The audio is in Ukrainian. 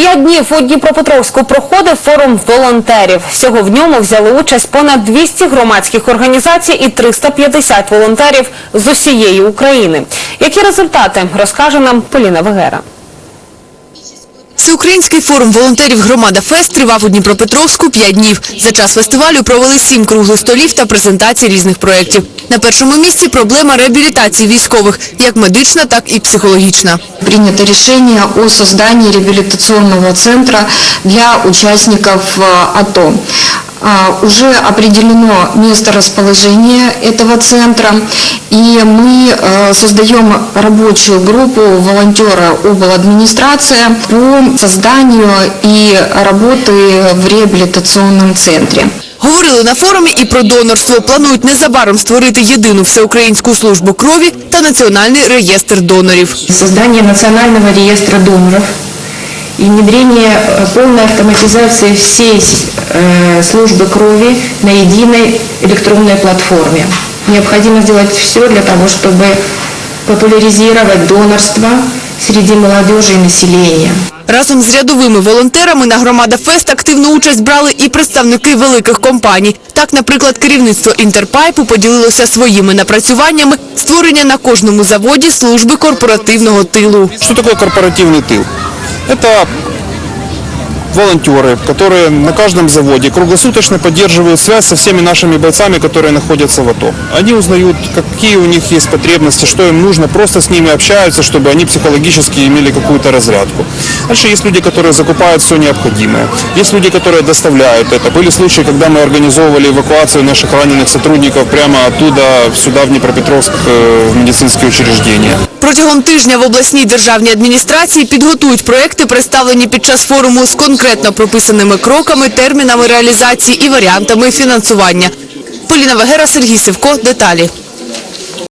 П'ять днів у Дніпропетровську проходив форум волонтерів. Всього в ньому взяли участь понад 200 громадських організацій і 350 волонтерів з усієї України. Які результати розкаже нам Поліна Вегера. Всеукраїнський форум волонтерів «Громада Фест» тривав у Дніпропетровську 5 днів. За час фестивалю провели сім круглих столів та презентації різних проєктів. На першому місці проблема реабілітації військових, як медична, так і психологічна. Прийнято рішення о созданні реабілітаційного центру для участников э, АТО А, Уже определено место расположения этого центра, и мы э, создаем рабочую группу волонтера обладминистрация по созданию и работы в реабилитационном центре. Говорили на форумі і про донорство. Планують незабаром створити єдину всеукраїнську службу крові та національний реєстр донорів. создание национального реестра доноров и внедрение э, полной автоматизации всей э, службы крови на единой электронной платформе. Необходимо сделать все для того, чтобы популяризировать донорство среди молодежи и населения. Разом з рядовими волонтерами на «Громада Фест» активну участь брали і представники великих компаній. Так, наприклад, керівництво «Інтерпайпу» поділилося своїми напрацюваннями створення на кожному заводі служби корпоративного тилу. Что такое корпоративный тыл? Это волонтеры, которые на каждом заводе круглосуточно поддерживают связь со всеми нашими бойцами, которые находятся в АТО. Они узнают, какие у них есть потребности, что им нужно, просто с ними общаются, чтобы они психологически имели какую-то разрядку. Дальше есть люди, которые закупают все необходимое. Есть люди, которые доставляют это. Были случаи, когда мы организовывали эвакуацию наших раненых сотрудников прямо оттуда сюда, в Днепропетровск, э, в медицинские учреждения. Протягом тижня в обласній державній адміністрації підготують проекти, представлені під час форуму з конкретно прописаними кроками, термінами реалізації і варіантами фінансування. Поліна Вегера, Сергій Сивко, Деталі.